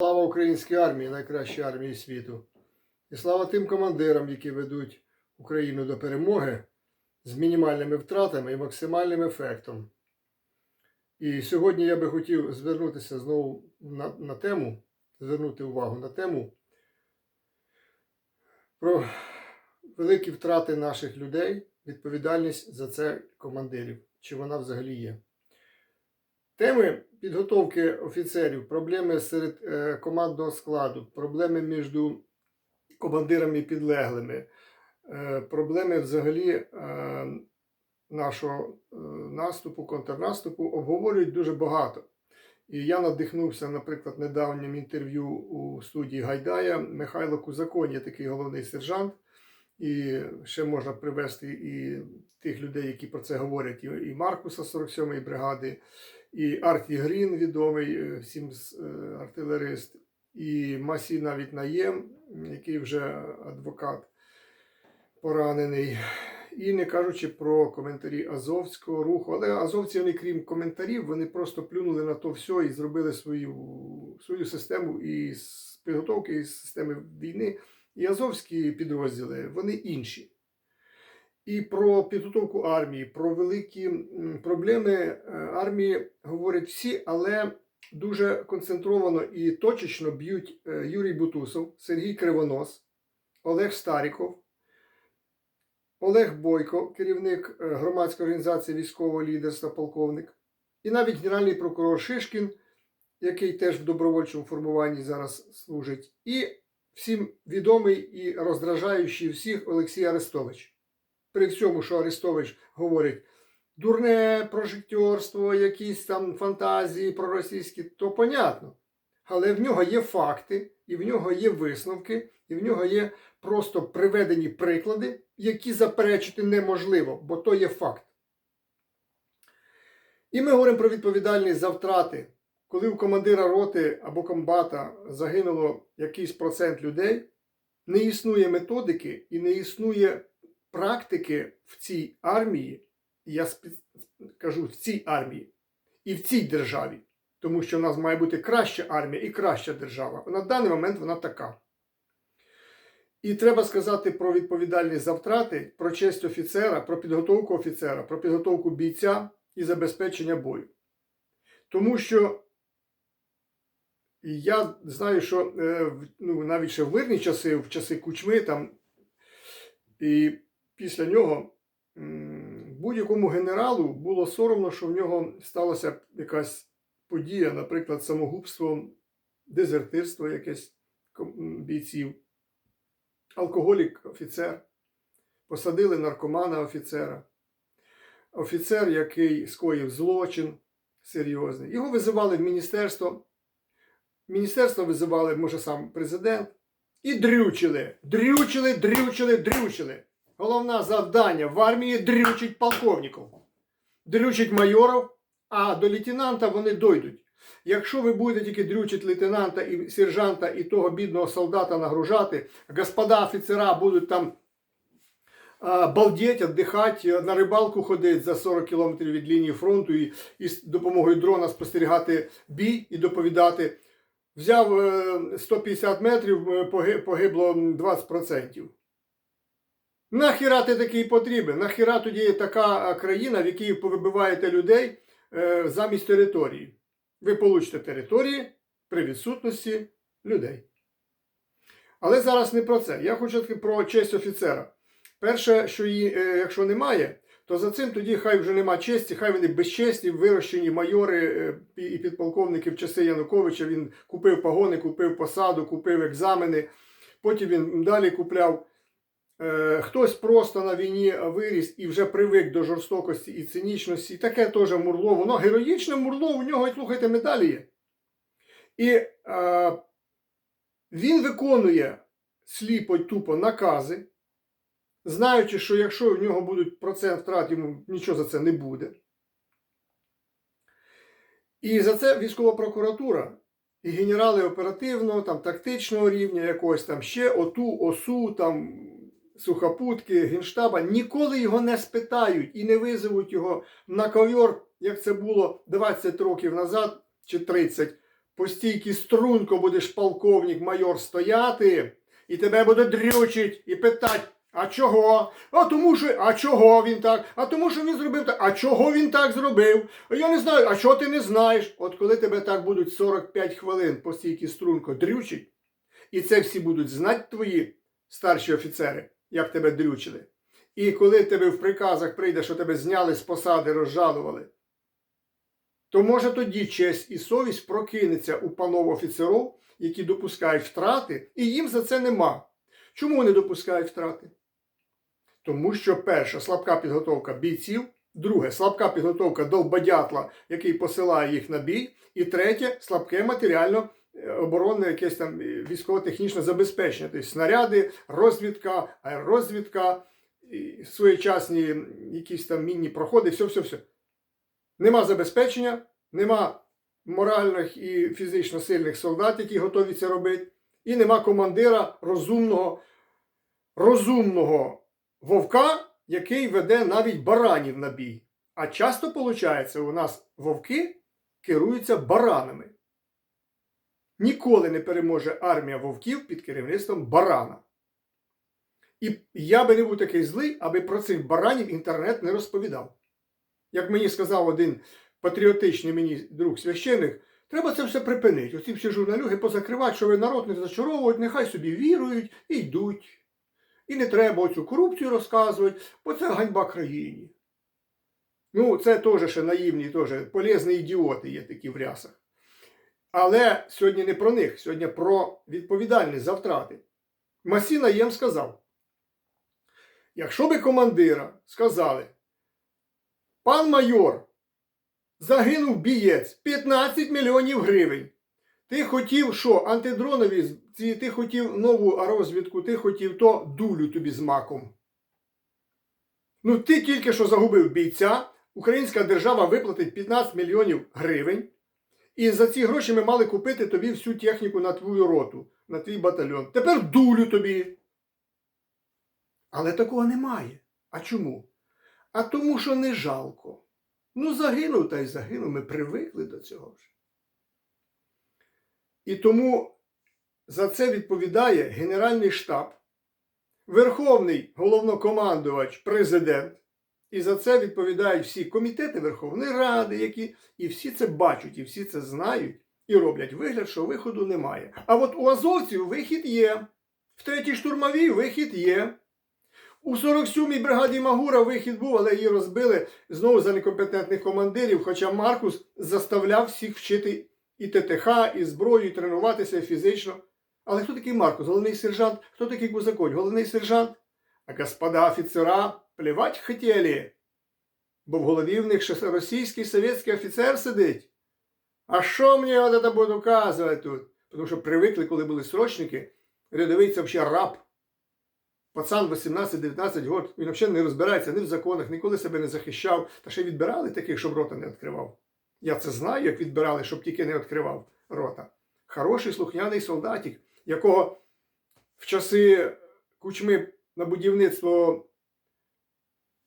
Слава українській армії, найкращій армії світу. І слава тим командирам, які ведуть Україну до перемоги з мінімальними втратами і максимальним ефектом. І сьогодні я би хотів звернутися знову на, на тему, звернути увагу на тему про великі втрати наших людей, відповідальність за це командирів, чи вона взагалі є. Теми підготовки офіцерів, проблеми серед е, командного складу, проблеми між командирами і підлеглими, е, проблеми взагалі е, нашого наступу, контрнаступу обговорюють дуже багато. І я надихнувся, наприклад, недавнім інтерв'ю у студії Гайдая Михайло Кузакон, є такий головний сержант. І ще можна привести і тих людей, які про це говорять, і, Маркуса 47-ї бригади, і Арті Грін, відомий е, всім е, артилерист, і Масі навіть Наєм, який вже адвокат поранений. І не кажучи про коментарі Азовського руху. Але азовці, вони, крім коментарів, вони просто плюнули на то все і зробили свою, свою систему і підготовки, і з системи війни. І азовські підрозділи, вони інші. І про підготовку армії, про великі проблеми е, армії говорять всі, але дуже концентровано і точечно б'ють е, Юрій Бутусов, Сергій Кривонос, Олег Старіков, Олег Бойко, керівник е, громадської організації військового лідерства, полковник, і навіть генеральний прокурор Шишкін, який теж в добровольчому формуванні зараз служить, і всім відомий і роздражаючий всіх Олексій Арестович. При всьому, що Арестович говорить дурне прожектерство, якісь там фантазії проросійські, то понятно. Але в нього є факти, і в нього є висновки, і в нього є просто приведені приклади, які заперечити неможливо, бо то є факт. І ми говоримо про відповідальність за втрати. Коли у командира роти або комбата загинуло якийсь процент людей, не існує методики і не існує практики в цій армії, я кажу в цій армії і в цій державі, тому що в нас має бути краща армія і краща держава. На даний момент вона така. І треба сказати про відповідальність за втрати, про честь офіцера, про підготовку офіцера, про підготовку бійця і забезпечення бою. Тому що і я знаю, що е, ну, навіть ще в мирні часи, в часи кучми, там, і після нього будь-якому генералу було соромно, що в нього сталася якась подія, наприклад, самогубство, дезертирство якесь бійців, алкоголік офіцер, посадили наркомана офіцера, офіцер, який скоїв злочин серйозний. Його визивали в міністерство. Міністерство визивали, може, сам президент, і дрючили, дрючили, дрючили, дрючили. Головне завдання в армії дрючить полковників, дрючить майорів, а до лейтенанта вони дойдуть. Якщо ви будете тільки дрючити лейтенанта і сержанта і того бідного солдата нагружати, господа офіцера будуть там а, балдеть, віддихати, на рибалку ходити за 40 кілометрів від лінії фронту і, і з допомогою дрона спостерігати бій і доповідати. Взяв е, 150 метрів, е, погибло 20%. Нахіра ти такий потрібен? Нахіра тоді є така е, країна, в якій повибиваєте людей е, замість території? Ви получите території при відсутності людей. Але зараз не про це. Я хочу про честь офіцера. Перше, що її, е, якщо немає, то за цим тоді хай вже нема честі, хай вони безчесні, вирощені майори е, і підполковники в часи Януковича. Він купив погони, купив посаду, купив екзамени. Потім він далі купляв. Е, Хтось просто на війні виріс і вже привик до жорстокості і цинічності. І таке теж мурло. Воно героїчне мурло, у нього, слухайте, медалі є. І е, він виконує сліпо й тупо накази, знаючи, що якщо в нього будуть процент втрат, йому нічого за це не буде. І за це військова прокуратура і генерали оперативного, там, тактичного рівня, якогось там ще ОТУ, ОСУ, там, сухопутки, генштаба ніколи його не спитають і не визовуть його на ковьор, як це було 20 років назад чи 30, по струнко будеш полковник майор стояти, і тебе буде дрючить і питати, а чого? А тому що, а чого він так? А тому, що він зробив так. А чого він так зробив? Я не знаю, а чого ти не знаєш? От коли тебе так будуть 45 хвилин по стійки струнко дрючить, і це всі будуть знати твої старші офіцери, як тебе дрючили. І коли тебе в приказах прийде, що тебе зняли з посади, розжалували, то може тоді честь і совість прокинеться у панов офіцерів, які допускають втрати, і їм за це нема. Чому вони допускають втрати? Тому що перше слабка підготовка бійців, друге слабка підготовка довбодятла, який посилає їх на бій, і третє слабке матеріально е, оборонне якесь там е, військово-технічне забезпечення, тобто снаряди, розвідка, аеророзвідка, своєчасні якісь там мінні проходи, все, все, все. Нема забезпечення, нема моральних і фізично сильних солдат, які готові це робити, і нема командира розумного, розумного вовка, який веде навіть баранів на бій. А часто, виходить, у нас вовки керуються баранами. Ніколи не переможе армія вовків під керівництвом барана. І я би не був такий злий, аби про цих баранів інтернет не розповідав. Як мені сказав один патріотичний мені друг священик, треба це все припинити. Оці всі журналюги позакривати, що ви народ не зачаровують, нехай собі вірують і йдуть. І не треба оцю корупцію розказувати, бо це ганьба країні. Ну, це теж ще наївні, теж полезні ідіоти є такі в рясах. Але сьогодні не про них, сьогодні про відповідальність за втрати. Масіна їм сказав: якщо би командира сказали, пан майор, загинув бієць 15 мільйонів гривень. Ти хотів що? Антидронові, ти хотів нову розвідку, ти хотів то дулю тобі з маком. Ну, ти тільки що загубив бійця, українська держава виплатить 15 мільйонів гривень. І за ці гроші ми мали купити тобі всю техніку на твою роту, на твій батальйон. Тепер дулю тобі. Але такого немає. А чому? А тому, що не жалко. Ну, загинув та й загинув. Ми привикли до цього вже. І тому за це відповідає Генеральний штаб, Верховний головнокомандувач, президент. І за це відповідають всі комітети Верховної Ради, які і всі це бачать, і всі це знають, і роблять вигляд, що виходу немає. А от у азовців вихід є. В третій штурмовій вихід є. У 47-й бригаді Магура вихід був, але її розбили знову за некомпетентних командирів. Хоча Маркус заставляв всіх вчити і ТТХ, і зброю, і тренуватися фізично. Але хто такий Маркус? Головний сержант? Хто такий Кузаконь? Головний сержант? А господа офіцера плівать хотіли. Бо в голові в них російський совєтський офіцер сидить. А що мені от буде указувати тут? Тому що привикли, коли були срочники, рядовий це взагалі раб. Пацан 18-19 років, він взагалі не розбирається ні в законах, ніколи себе не захищав. Та ще відбирали таких, щоб рота не відкривав. Я це знаю, як відбирали, щоб тільки не відкривав рота. Хороший слухняний солдатик, якого в часи кучми на будівництво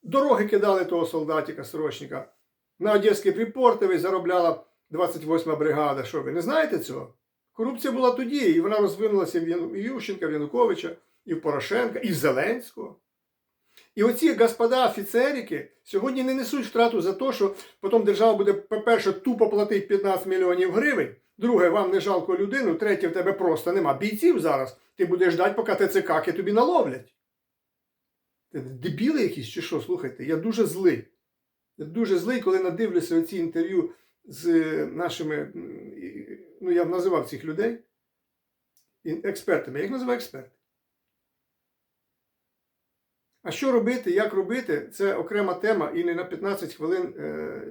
дороги кидали того солдатика, срочника. На Одеський припортовий заробляла 28 бригада. Що ви не знаєте цього? Корупція була тоді, і вона розвинулася в Ющенка, в Януковича, і в Порошенка, і в Зеленського. І оці господа офіцерики сьогодні не несуть втрату за те, що потім держава буде, по-перше, тупо платити 15 мільйонів гривень. Друге, вам не жалко людину, третє, в тебе просто нема бійців зараз. Ти будеш ждати, поки ТЦК тобі наловлять. Ти Дебіли якісь чи що, слухайте, я дуже злий. Я дуже злий, коли надивлюся оці інтерв'ю з е, нашими, ну я б називав цих людей експертами. Я їх називаю експерти. А що робити, як робити, це окрема тема і не на 15 хвилин е,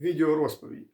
відеорозповіді.